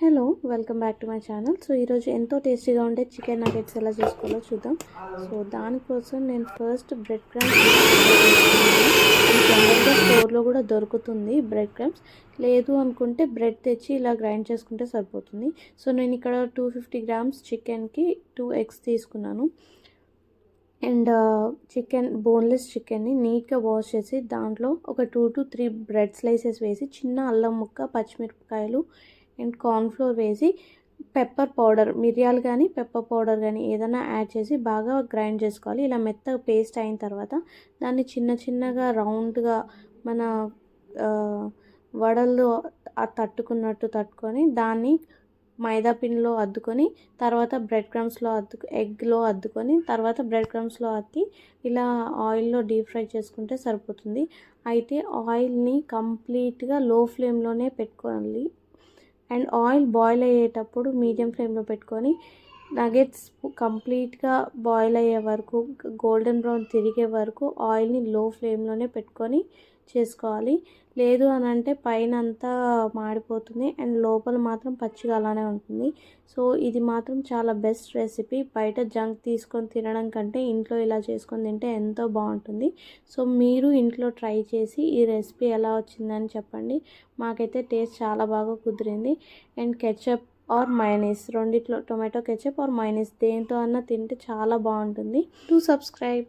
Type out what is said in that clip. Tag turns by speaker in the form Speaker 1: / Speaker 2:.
Speaker 1: Hello welcome back to my channel. So ఈరోజు ఎంతో టేస్టీగా ఉండే చికెన్ నగెట్స్ ఎలా చేసుకోవాలో చూద్దాం. సో దానికోసం నేను ఫస్ట్ బ్రెడ్ క్రమ్స్ జనరల్గా స్టోర్లో కూడా దొరుకుతుంది బ్రెడ్ క్రమ్స్. లేదు అనుకుంటే బ్రెడ్ తెచ్చి ఇలా గ్రైండ్ చేసుకుంటే సరిపోతుంది. సో నేను ఇక్కడ టూ ఫిఫ్టీ గ్రామ్స్ చికెన్కి టూ ఎగ్స్ తీసుకున్నాను. అండ్ చికెన్ బోన్లెస్ చికెన్ని నీట్గా వాష్ చేసి దాంట్లో ఒక two to three bread slices వేసి చిన్న అల్లం ముక్క పచ్చిమిరపకాయలు అండ్ కార్న్ఫ్లోర్ వేసి పెప్పర్ పౌడర్ మిరియాలు కానీ పెప్పర్ పౌడర్ కానీ ఏదైనా యాడ్ చేసి బాగా గ్రైండ్ చేసుకోవాలి. ఇలా మెత్తగా పేస్ట్ అయిన తర్వాత దాన్ని చిన్న చిన్నగా రౌండ్గా మన వడల్లో తట్టుకున్నట్టు తట్టుకొని దాన్ని మైదా పిండిలో అద్దుకొని తర్వాత బ్రెడ్ క్రమ్స్లో అద్దు ఎగ్లో అద్దుకొని తర్వాత బ్రెడ్ క్రమ్స్లో అద్ది ఇలా ఆయిల్లో డీప్ ఫ్రై చేసుకుంటే సరిపోతుంది. అయితే ఆయిల్ని కంప్లీట్గా లో ఫ్లేమ్లోనే పెట్టుకోవాలి. అండ్ ఆయిల్ బాయిల్ అయ్యేటప్పుడు మీడియం ఫ్లేమ్లో పెట్టుకొని నగెట్స్ కంప్లీట్గా బాయిల్ అయ్యే వరకు గోల్డెన్ బ్రౌన్ తిరిగే వరకు ఆయిల్ని లో ఫ్లేమ్లోనే పెట్టుకొని చేసుకోవాలి. లేదు అని అంటే పైన అంతా మాడిపోతుంది. అండ్ లోపల మాత్రం పచ్చిగా అలానే ఉంటుంది. సో ఇది మాత్రం చాలా బెస్ట్ రెసిపీ. బయట జంక్ తీసుకొని తినడం కంటే ఇంట్లో ఇలా చేసుకొని తింటే ఎంతో బాగుంటుంది. సో మీరు ఇంట్లో ట్రై చేసి ఈ రెసిపీ ఎలా వచ్చిందని చెప్పండి. మాకైతే టేస్ట్ చాలా బాగా కుదిరింది. అండ్ కెచప్ ఆర్ మైనీస్ రెండిట్లో టొమాటో కెచప్ ఆర్ మైనస్ దేంతో అన్నా తింటే చాలా బాగుంటుంది. To subscribe.